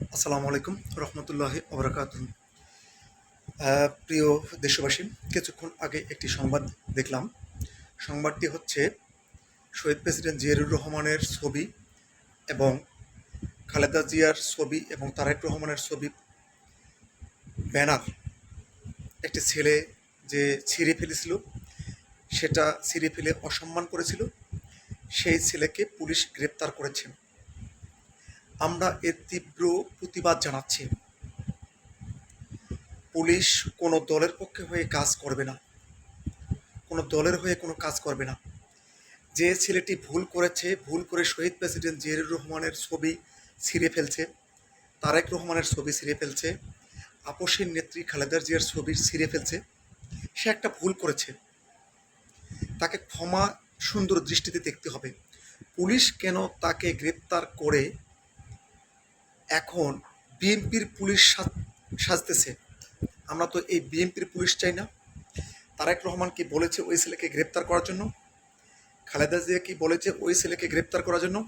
আসসালামু আলাইকুম রহমতুল্লাহ ওবরাকাত প্রিয় দেশবাসী, কিছুক্ষণ আগে একটি সংবাদ দেখলাম। সংবাদটি হচ্ছে, শহীদ প্রেসিডেন্ট জিয়ারুর রহমানের ছবি এবং খালেদা জিয়ার ছবি এবং তারেক রহমানের ছবি ব্যানার। একটি ছেলে যে ছিঁড়ে ফেলেছিল, সেটা ছিঁড়ে ফেলে অসম্মান করেছিল। সেই ছেলেকে পুলিশ গ্রেপ্তার করেছেন আমরা এর তীব্র প্রতিবাদ জানাচ্ছি। পুলিশ কোনো দলের পক্ষে হয়ে কাজ করবে না। কোনো দলের হয়ে কোনো কাজ করবে না। যে ছেলেটি ভুল করেছে, ভুল করে শহীদ প্রেসিডেন্ট জিয়ারুর রহমানের ছবি ছিঁড়ে ফেলছে, তারেক রহমানের ছবি ছিঁড়ে ফেলছে আপসের নেত্রী খালেদা জিয়ার ছবি ছিঁড়ে ফেলছে, সে একটা ভুল করেছে। তাকে ক্ষমা সুন্দর দৃষ্টিতে দেখতে হবে। পুলিশ কেন তাকে গ্রেপ্তার করে এখন বিএনপির পুলিশ সাজ- সাজতেছে। আমরা তো এই বিএনপির পুলিশ চাই না। তারেক রহমান কি বলেছে ওই ছেলেকে গ্রেপ্তার করার জন্য? খালেদা জিয়া কি বলেছে ওই ছেলেকে গ্রেপ্তার করার জন্য?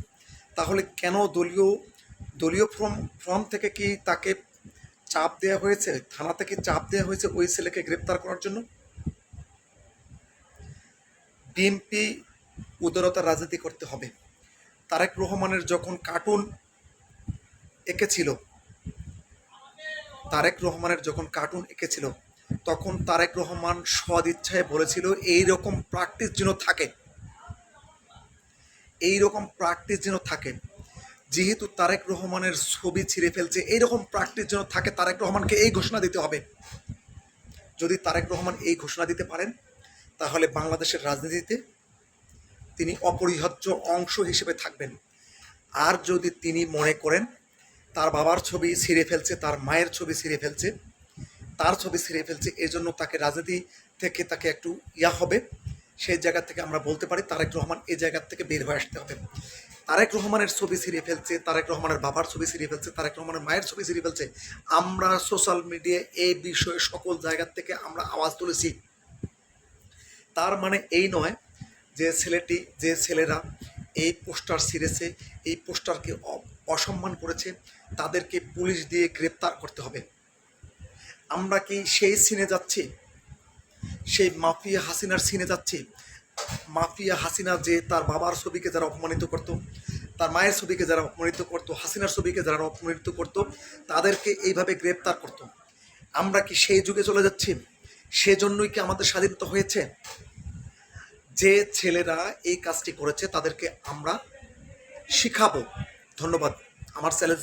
তাহলে কেন দলীয় দলীয় ফর্ম ফর্ম থেকে কি তাকে চাপ দেওয়া হয়েছে? থানা থেকে চাপ দেওয়া হয়েছে ওই ছেলেকে গ্রেপ্তার করার জন্য? বিএনপি উদারতার রাজনীতি করতে হবে। তারেক রহমানের যখন কার্টুন এঁকেছিল। তারেক রহমানের যখন কার্টুন এঁকেছিল, তখন তারেক রহমান সদ ইচ্ছায় বলেছিল এই রকম প্র্যাকটিস যেন থাকে। এই রকম প্র্যাকটিস যেন থাকে। যেহেতু তারেক রহমানের ছবি ছিঁড়ে ফেলছে, এইরকম প্র্যাকটিস যেন থাকে, তারেক রহমানকে এই ঘোষণা দিতে হবে। যদি তারেক রহমান এই ঘোষণা দিতে পারেন, তাহলে বাংলাদেশের রাজনীতিতে তিনি অপরিহার্য অংশ হিসেবে থাকবেন। আর যদি তিনি মনে করেন তার বাবার ছবি ছিঁড়ে ফেলছে, তার মায়ের ছবি ছিঁড়ে ফেলছে, তার ছবি ছিঁড়ে ফেলছে এই জন্য তাকে রাজনীতি থেকে তাকে একটু ইয়া হবে। সেই জায়গা থেকে আমরা বলতে পারি তারেক রহমান এই জায়গার থেকে বের হয়ে আসতে হবে। তারেক রহমানের ছবি ছিঁড়ে ফেলছে, তারেক রহমানের বাবার ছবি ছিঁড়ে ফেলছে, তারেক রহমানের মায়ের ছবি ছিঁড়ে ফেলছে। আমরা সোশ্যাল মিডিয়ায় এই বিষয়ে সকল জায়গার থেকে আমরা আওয়াজ তুলেছি। তার মানে এই নয় যে ছেলেটি, যে ছেলেরা এই পোস্টার ছিঁড়েছে, এই পোস্টারকে অসম্মান করেছে, তাদেরকে পুলিশ দিয়ে গ্রেপ্তার করতে হবে। আমরা কি সেই সিনে যাচ্ছি? সেই মাফিয়া হাসিনার সিনে যাচ্ছি। মাফিয়া হাসিনা যে তার বাবার ছবিকে যারা অপমানিত করত, তার মায়ের ছবিকে যারা অপমানিত করত, হাসিনার ছবিকে যারা অপমানিত করত, তাদেরকে এইভাবে গ্রেপ্তার করত। আমরা কি সেই যুগে চলে যাচ্ছি? সেজন্যই কি আমাদের স্বাধীনতা হয়েছে? যে ছেলেরা এই কাজটি করেছে, তাদেরকে আমরা শিখাবো। ধন্যবাদ। আমার চ্যানেল